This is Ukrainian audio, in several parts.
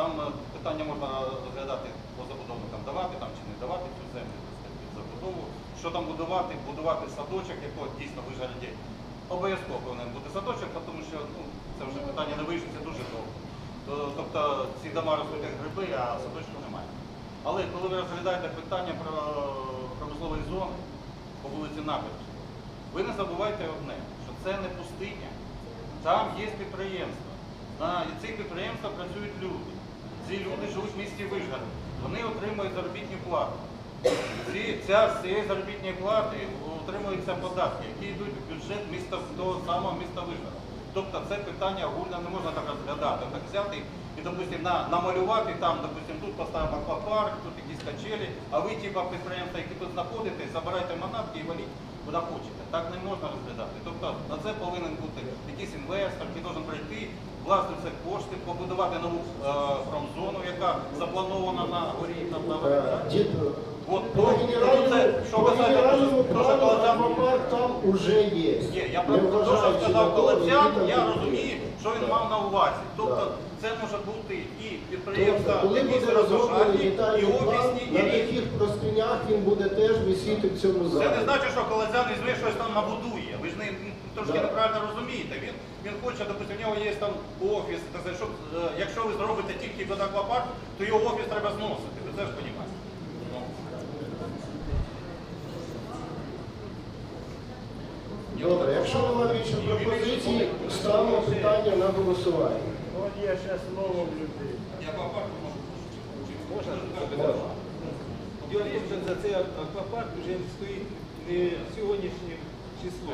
Там е, питання можна розглядати по забудовникам, давати там чи не давати цю землю під забудову. Що там будувати, будувати садочок, якого дійсно вижаді. Обов'язково повинен бути садочок, тому що ну, це вже питання не вирішиться дуже довго. Тобто ці дома ростуть як гриби, а садочку немає. Але коли ви розглядаєте питання про промислові зони по вулиці Набережній, ви не забувайте одне, що це не пустиня. Там є підприємства. На цих підприємствах працюють люди. Ці люди живуть в місті Вишгород. Вони отримують заробітну плату. Ця, з цієї заробітної плати отримуються податки, які йдуть в бюджет міста того самого міста Вишгород. Тобто це питання огульно не можна так розглядати, так взяти і, допустим, на, намалювати там, допустим, тут поставимо аквапарк, тут якісь качелі, а ви, типа, підприємства, які тут знаходитесь, забирайте манатки і валіть куди хочете. Так не можна розглядати. Тобто на це повинен бути якийсь інвестор, який повинен прийти, власне це кошти, побудувати нову е, промзону, яка запланована на горі там на Е, От, по генеральному, це, що казати, що там уже є. Є, я про те, що сказав на там я розумію, що він мав на увазі. Тобто це може бути і Тобто, підприємства, коли якісь буде розроблений і офісні, і на таких простинях він буде теж висіти в цьому Це не значить, що Колодзян візьме щось там набудує. Ви ж не трошки Да. неправильно розумієте. Він, він хоче, допустим, у нього є там офіс, щоб, е, якщо ви зробите тільки під аквапарк, то його офіс треба зносити. Ви це ж розумієте. Добре, якщо немає більше пропозицій, ставимо питання на голосування. От є ще слово в людей. Я аквапарк можу. Можна що за цей аквапарк вже стоїть не сьогоднішнє число,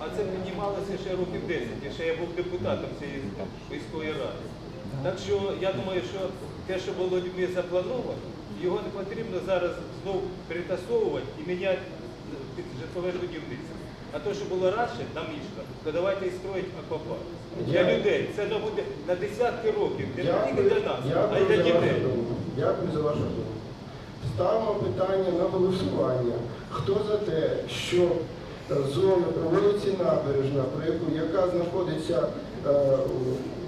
а це піднімалося ще років 10, ще я був депутатом цієї міської ради. Так що я думаю, що те, що було людьми заплановано, його не потрібно зараз знову перетасовувати і міняти під житлове будівництво. А те, що було раніше на мішках, то давайте і строїть аквапарк. Для Я- людей це буде на десятки років, не тільки для нас, а й Дякую для за вашу дітей. думку. Дякую за вашу думку. Ставимо питання на голосування. Хто за те, що е, зона по вулиці Набережна, про яку яка знаходиться е,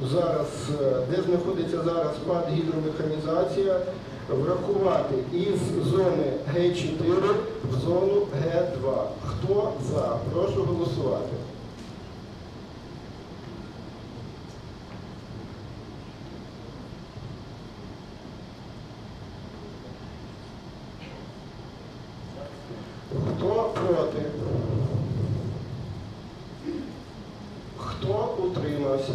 у- зараз, е, де знаходиться зараз пад гідромеханізація, врахувати із зони Г4 в зону Г2. Хто за? Прошу голосувати. Хто проти? Хто утримався?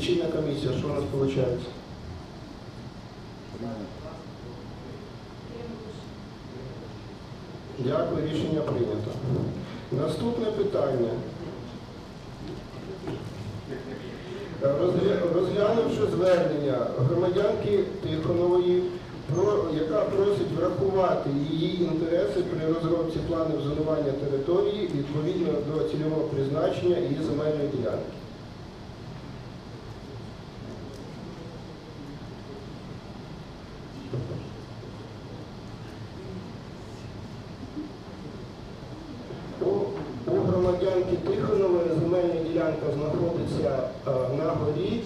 Лічильна комісія, що у нас виходить? Дякую, рішення прийнято. Наступне питання. Розглянувши звернення громадянки Тихонової, яка просить врахувати її інтереси при розробці планів зонування території відповідно до цільового призначення її земельної ділянки. У, у громадянки Тихонової земельна ділянка знаходиться е, на горі,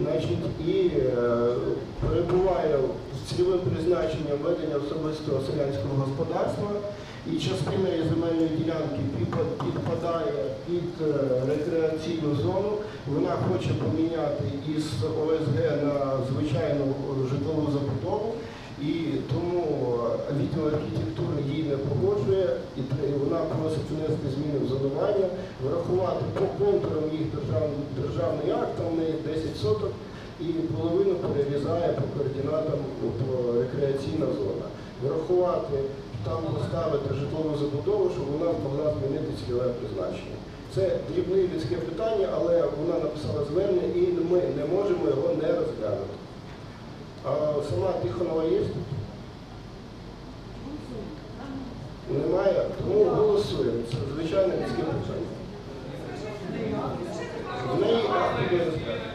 значить, і е, перебуває з цільовим призначенням ведення особистого селянського господарства, і частина земельної ділянки підпадає під е, рекреаційну зону. Вона хоче поміняти із ОСГ на звичайну житлову забудову. І тому відділ архітектури її не погоджує, і вона просить внести зміни в зонування, врахувати по контурам їх державний, державний акт, там в неї 10 соток, і половину перерізає по координатам от, о, рекреаційна зона. Врахувати, там поставити житлову забудову, щоб вона могла змінити цільове призначення. Це дрібне людське питання, але вона написала звернення і ми не можемо його не розглянути. А сама Тихонова є? Немає, тому голосуємо. Це звичайне людське питання. В неї акт буде розглянути.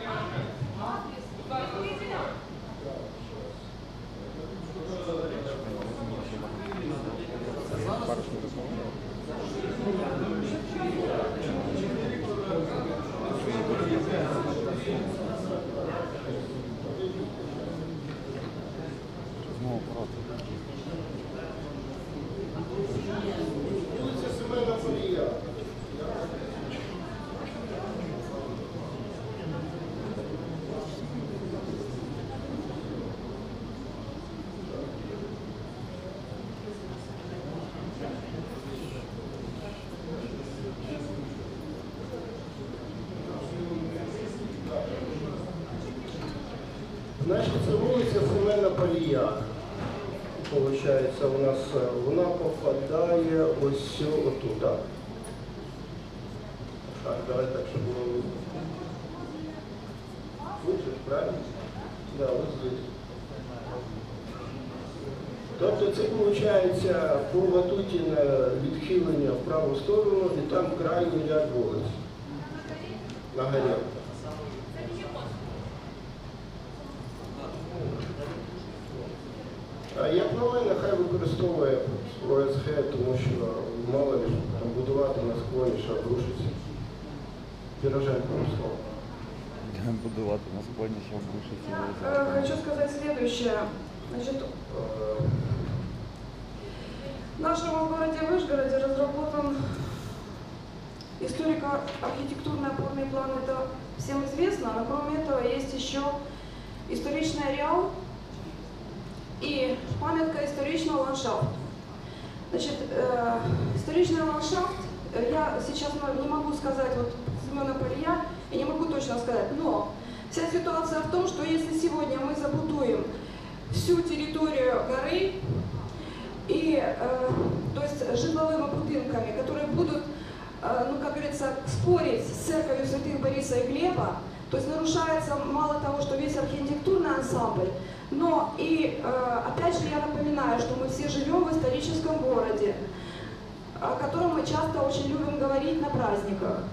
Значить, це вулиця Семена Палія. Получається, у нас е, вона попадає ось отут. Так, так давай так, щоб було видно. Слышиш, правильно? Да, ось здесь. Тобто це виходить по Ватутіна відхилення в праву сторону і там крайній ряд вулиць. На горі. А як на мене, хай використовує ОСГ, тому що мало ли там будувати на склоні, що обрушиться. Піроженко слово. Будувати на склоні, що обрушиться. Э, Хочу сказать следующее. Значит, Е, в нашем городе Вышгороде разработан историко-архитектурный опорный план. Это всем известно, но кроме этого есть еще историчный ареал и памятка историчного ландшафта. Значит, э, ландшафт, э, я сейчас ну, не могу сказать, вот Семена Полия, я не могу точно сказать, но вся ситуация в том, что если сегодня мы забудуем всю территорию горы, и, э, то есть житловыми будинками, которые будут, э, ну, как говорится, спорить с церковью святых Бориса и Глеба, то есть нарушается мало того, что весь архитектурный ансамбль, но и, э, опять же, я напоминаю, что мы все живем в историческом городе, о котором мы часто очень любим говорить на праздниках.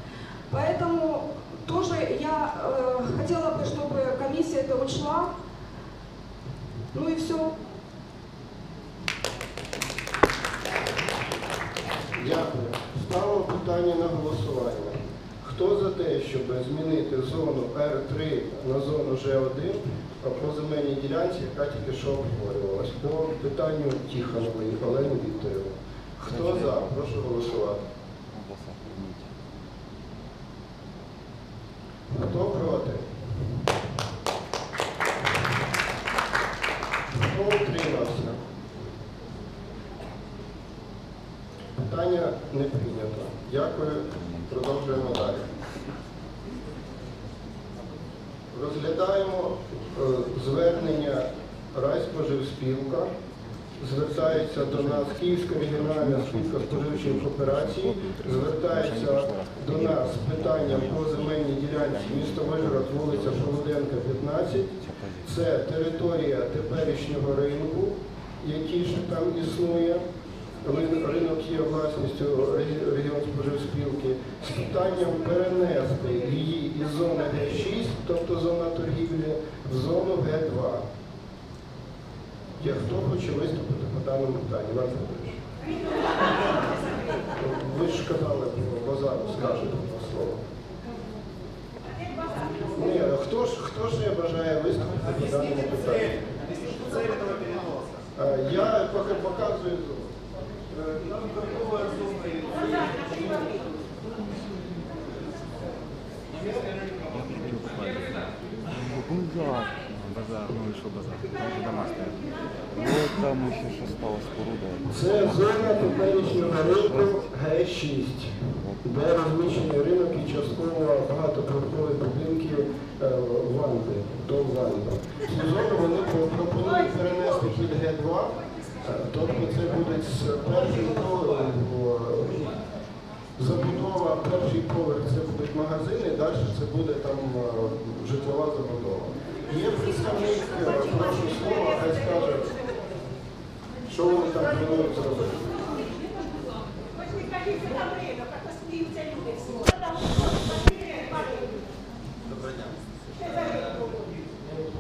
Поэтому тоже я э, хотела бы, чтобы комиссия это учла. Ну и все. Дякую. Ставимо питання на голосування. Хто за те, щоб змінити зону Р3 на зону Ж1 по земельній ділянці, яка тільки що обговорювалась? По питанню Тихонової Олени Вікторівни. Хто за? Прошу голосувати. Хто проти? Хто утримався? Питання не прийнято. Дякую. Продовжуємо далі. Розглядаємо е, звернення Райспоживспілка. Звертається до нас Київська регіональна спілка споживчих кооперацій, звертається до нас з питанням по земельній ділянці місто Вижгород, вулиця Шолоденка, 15. Це територія теперішнього ринку, який ще там існує. Рин- Ринок є власністю регіон споживспілки з питанням перенести її із зони Г6, тобто зона торгівлі, в зону Г2. Є хто хоче виступити по даному питанню? Іван Федорович. Ви ж казали про базар, скажете два слова. Ні, хто ж хто ж бажає виступити по даному питанню? Е, Я поки показую зону. Базар. Базар, ну і що базар? Там же дома стоять. Вот там ще що стало споруда. Це зона теперішнього ринку Г6, де розміщений ринок і частково багатоповерхові будинки е, Ванди, дом Ванди. Цю зону вони пропонують перенести під Г2, е, тобто це буде з перший е, забудова, перший поверх це будуть магазини, далі це буде там житлова забудова. Є представник, прошу слова, хай скаже. Що вони там планують зробити? Доброго дня.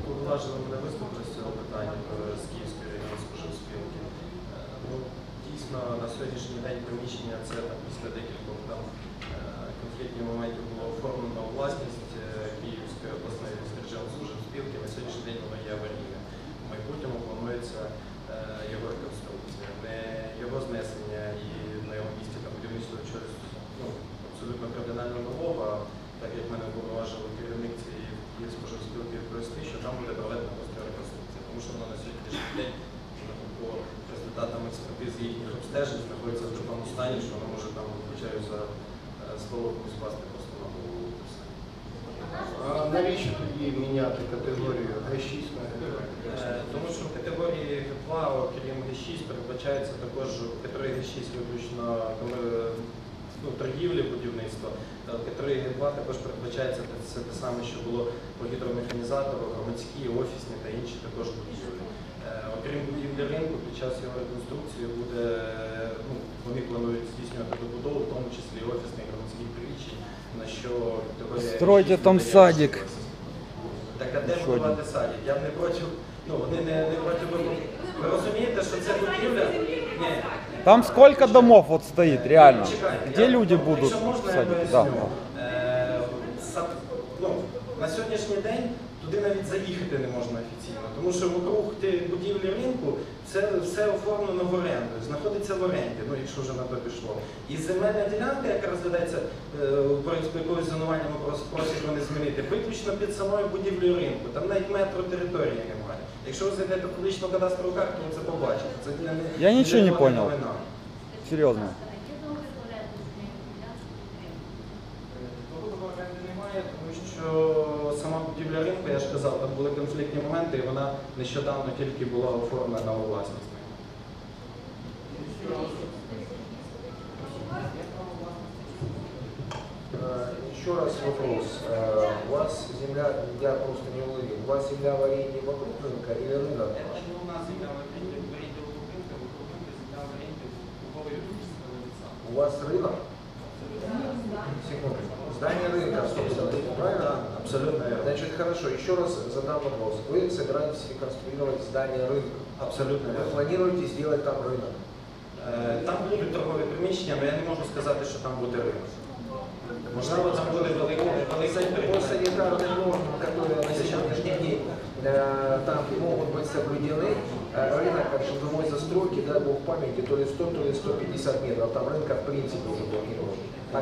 Поважили мене виступити з цього питання е, з Київської споживспілки. Е, Ну, дійсно, на сьогоднішній день приміщення це після декількох там е, конфліктних моментів було оформлено власність Київської обласної споживспілки. На сьогоднішній день воно є аварійне. В майбутньому планується його реконструкція, не його знесення і на його місці там будівництво чогось ну, абсолютно кардинально нового. Так як мене повноважив керівник цієї споживспілки поясни, що там буде проведена просто реконструкція, тому що вона на сьогоднішній день ну, по результатам експертизи їхніх обстежень знаходиться в такому стані, що вона може там, вибачаю за е, слово комусь просто на голову. Навіщо тоді міняти категорію Г6 на Г2? Е, Тому що в категорії Г2, окрім Г6, передбачається також в категорії Г6 виключно ну, торгівлі, будівництво. Е, В категорії Г2 також передбачається це те саме, що було по гідромеханізатору, громадські, офісні та інші також будівлі. Е, Окрім будівлі ринку, під час його реконструкції буде, ну, вони планують здійснювати добудову, в тому числі офісних громадських приміщень, на що категорія Стройте Г6 там надає садик. можливість. Так а де Ще будувати садик? Я б не проти, ну вони не, не проти вибору. Ви розумієте, що це будівля? Ні. Там сколько домов вот стоит, реально? Чекайте, Где я- люди будут Якщо можна, я садить? поясню. Да. Е, сад- ну, на сьогоднішній день туди навіть заїхати не можна офіційно, тому що вокруг будівлі ринку це все оформлено в оренду, знаходиться в оренді, ну якщо вже на то пішло. І земельна ділянка, яка розглядається е, по якогось зонування, просять вони змінити, виключно під самою будівлею ринку. Там навіть метро території немає. Якщо ви зайдете в публічну кадастрову карту, ви це побачите. Це для Я нічого не для понял. новина. Серьезно. Доходу оренди немає, тому що сама будівля ринку, я ж казав, там були конфліктні моменти, і вона нещодавно тільки була оформлена у власність. Э, Еще раз вопрос. Э, У вас земля, я просто не уловил, у вас земля в аренде вокруг рынка или рынок? У нас земля в оренді, в оренді у ринку, вокруг ринку земля в оренді у юридичного лица. У вас рынок? Секунду. Здание рынка, собственно, правильно? Абсолютно верно. Значит, хорошо, еще раз задам вопрос. Вы собираетесь реконструировать здание рынка. Абсолютно Вы верно. планируете сделать там рынок? Е, Там будуть торгові приміщення, але я не можу сказати, що там буде ринок. Можливо, там буде великий По санитарным нормам, которые на сегодняшний день э, там могут быть соблюдены, э, рынок от жилой застройки, дай бог памяти, то ли 100, то ли 150 метров, там рынка в принципе уже планировали. А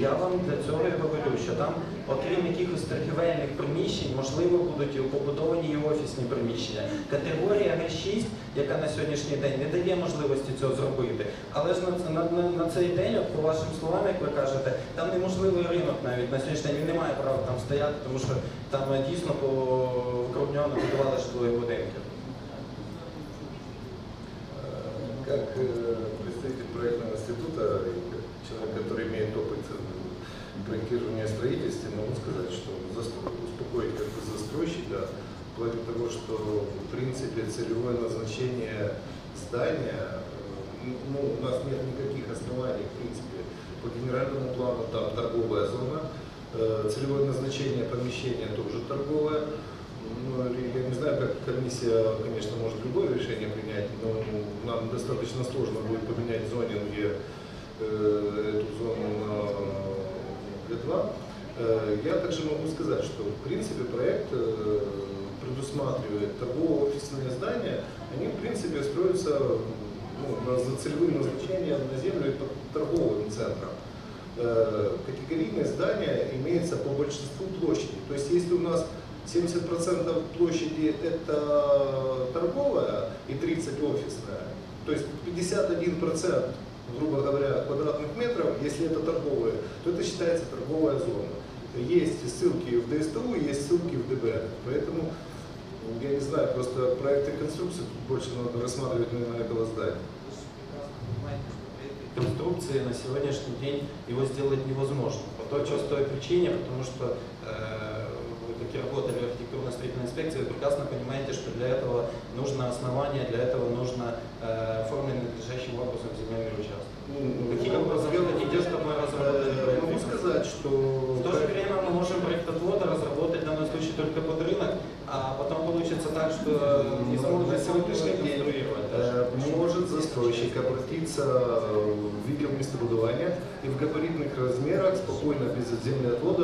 я вам, для цього і говорю, що там, окрім якихось торгівельних приміщень, можливо, будуть і побудовані і офісні приміщення. Категорія Г6, яка на сьогоднішній день не дає можливості цього зробити. Але ж на, на, на, на цей день, от по вашим словам, як ви кажете, там неможливий ринок навіть на сьогоднішній день він не має права там стояти, тому що там е, дійсно по вокруг будували житлові будинки. Как э, представитель проектного института, человек, который имеет опыт э, проектирования строительства, могу сказать, что успокоить как бы застройщика в плане того, что в принципе целевое назначение здания, э, ну, у нас нет никаких оснований, в принципе, по генеральному плану там торговая зона, э, целевое назначение помещения тоже торговое, ну, я не знаю, как комиссия, конечно, может любое решение принять, но нам достаточно сложно будет поменять зонинге э, эту зону на Г2. Э, я также могу сказать, что в принципе проект э, предусматривает торгово-офисные здания, они в принципе строятся ну, на- за целевым назначением на землю и по торговым центрам. Э, Категорийное здание имеется по большинству площади. То есть если у нас 70% площади это торговая и 30 офисная, то есть 51%, грубо говоря, квадратных метров, если это торговые, то это считается торговая зона. Есть ссылки в ДСТУ, есть ссылки в ДБ. Поэтому, я не знаю, просто проект реконструкции тут больше надо рассматривать, наверное, этого здания. конструкции на сегодняшний день его сделать невозможно. По той простой причине, потому что э, вы таки работали в архитектурно-строительной инспекции, вы прекрасно понимаете, что для этого нужно основание, для этого нужно э, оформленный надлежащим образом земельный участок. Каким образом вы хотите, чтобы мы разработали Э, проект? Могу сказать, что... В то же время мы можем проектотвода разработать в данном случае только под рынок, а потом получится так, что не сможем на сегодняшний день э, может застройщик обратиться в видеоместобудование и в габаритных размерах спокойно без землеотвода